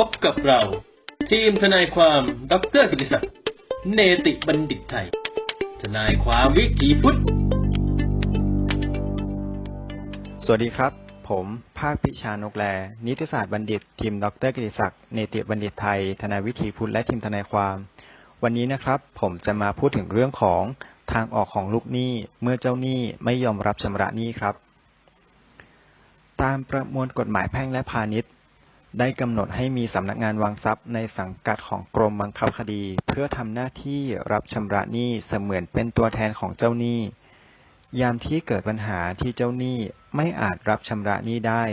พบกับเรา ทีมทนายความดรกิติศักดิ์เนติบัณฑิตไทย ทนายความวิถีพุทธ สวัสดีครับ ผมภาคพิชานกแล นิติศาสตร์บัณฑิต ทีมดรกิติศักดิ์เนติบัณฑิตไทย ทนายวิถีพุทธและทีมทนายความ วันนี้นะครับ ผมจะมาพูดถึงเรื่องของทางออกของลูกหนี้เมื่อเจ้าหนี้ไม่ยอมรับชำระหนี้ครับ ตามประมวลกฎหมายแพ่งและพาณิชย์ ได้กำหนดให้มีสำนักงานวางทรัพย์ในสังกัดของกรมบังคับคดี เพื่อทำหน้าที่รับชำระหนี้เสมือนเป็นตัวแทนของเจ้าหนี้ ยามที่เกิดปัญหาที่เจ้าหนี้ไม่อาจรับชำระหนี้ได้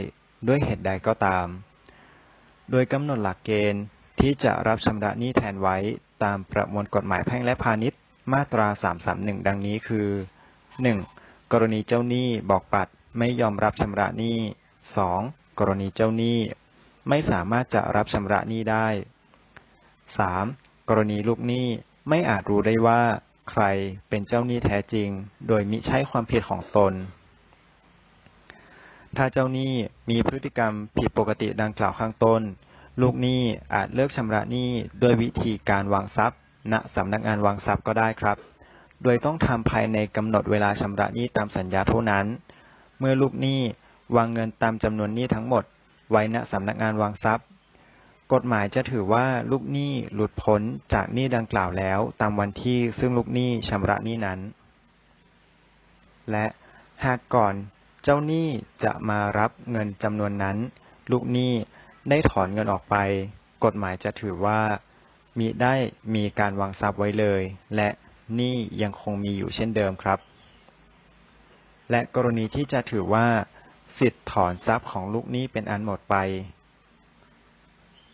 ด้วยเหตุใดก็ตาม โดยกำหนดหลักเกณฑ์ที่จะรับชำระหนี้แทนไว้ตามประมวลกฎหมายแพ่งและพาณิชย์ มาตรา 331 ดังนี้คือ 1. กรณีเจ้าหนี้บอกปัดไม่ยอมรับชำระหนี้ 2. กรณีเจ้าหนี้ ไม่สามารถจะรับชำระหนี้ได้ 3. กรณีลูกหนี้ไม่อาจรู้ได้ว่าใครเป็นเจ้าหนี้แท้จริง โดยมิใช่ความผิดของตน ถ้าเจ้าหนี้มีพฤติกรรมผิดปกติดังกล่าวข้างต้น ลูกหนี้อาจเลิกชำระหนี้ด้วยวิธีการวางทรัพย์ ณสำนักงานวางทรัพย์ก็ได้ครับ โดยต้องทำภายในกำหนดเวลาชำระหนี้ตามสัญญาเท่านั้น เมื่อลูกหนี้วางเงินตามจำนวนหนี้ทั้งหมด ไว้ณสำนักงานวางทรัพย์ กฎหมายจะถือว่าลูกหนี้หลุดพ้นจากหนี้ดังกล่าวแล้ว ตามวันที่ซึ่งลูกหนี้ชำระหนี้นั้น และหากก่อนเจ้าหนี้จะมารับเงินจำนวนนั้น ลูกหนี้ได้ถอนเงินออกไป กฎหมายจะถือว่ามิได้มีการวางทรัพย์ไว้เลย และหนี้ยังคงมีอยู่เช่นเดิมครับ และกรณีที่จะถือว่า สิทธิ์ถอนทรัพย์ของลูกหนี้เป็นอันหมดไป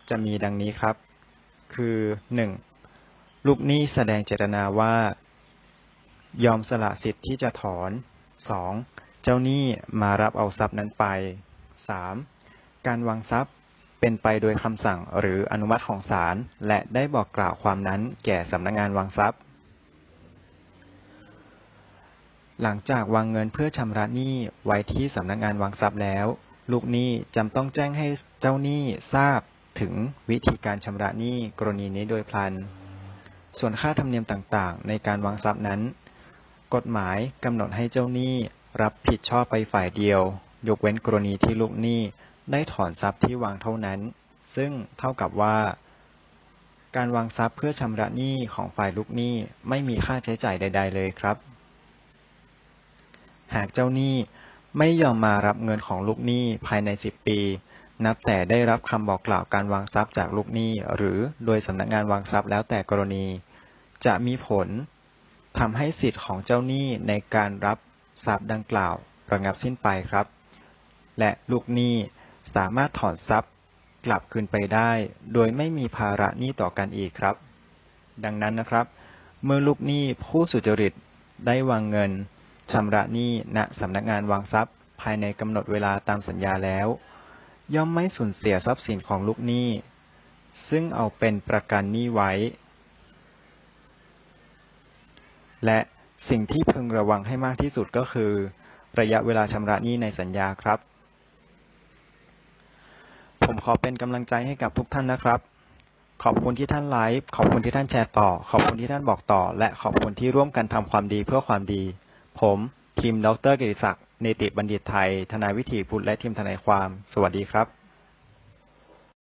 จะมีดังนี้ครับ คือ 1. ลูกหนี้แสดงเจตนาว่า ยอมสละสิทธิ์ที่จะถอน 2. เจ้าหนี้มารับเอาทรัพย์นั้นไป 3. การวางทรัพย์เป็นไปโดยคำสั่งหรืออนุมัติของศาลและได้บอกกล่าวความนั้นแก่สำนักงานวางทรัพย์ หลังจากวางเงินเพื่อชำระหนี้ไว้ที่สำนักงานวางทรัพย์แล้ว ลูกหนี้จำต้องแจ้งให้เจ้าหนี้ทราบถึงวิธีการชำระหนี้กรณีนี้โดยพลัน ส่วนค่าธรรมเนียมต่างๆ ในการวางทรัพย์นั้น กฎหมายกำหนดให้เจ้าหนี้รับผิดชอบไปฝ่ายเดียว ยกเว้นกรณีที่ลูกหนี้ได้ถอนทรัพย์ที่วางเท่านั้น ซึ่งเท่ากับว่า การวางทรัพย์เพื่อชำระหนี้ของฝ่ายลูกหนี้ไม่มีค่าใช้จ่ายใด ๆ เลยครับ หากเจ้าหนี้ไม่ยอมมารับเงินของลูกหนี้ภายใน 10 ปี นับแต่ได้รับคำบอกกล่าวการวางทรัพย์จากลูกหนี้ หรือโดยสำนักงานวางทรัพย์แล้วแต่กรณี จะมีผลทำให้สิทธิ์ของเจ้าหนี้ในการรับทรัพย์ดังกล่าวระงับสิ้นไปครับ และลูกหนี้สามารถถอนทรัพย์กลับคืนไปได้ โดยไม่มีภาระหนี้ต่อกันอีกครับ ดังนั้นนะครับ เมื่อลูกหนี้ผู้สุจริตได้วางเงิน ชำระหนี้ณสำนักงานวางทรัพย์ ภายในกำหนดเวลาตามสัญญาแล้ว ย่อมไม่สูญเสียทรัพย์สินของลูกหนี้ ซึ่งเอาเป็นประกันหนี้ไว้ และสิ่งที่พึงระวังให้มากที่สุดก็คือ ระยะเวลาชำระหนี้ในสัญญาครับ ผมขอเป็นกำลังใจให้กับทุกท่านนะครับ ขอบคุณที่ท่านไลฟ์ ขอบคุณที่ท่านแชร์ต่อ ขอบคุณที่ท่านบอกต่อ และขอบคุณที่ร่วมกันทำความดีเพื่อความดี ผมทีมดรกิติศักดิ์เนติบัณฑิตไทย ทนายวิถีพุทธและทีมทนายความ สวัสดีครับ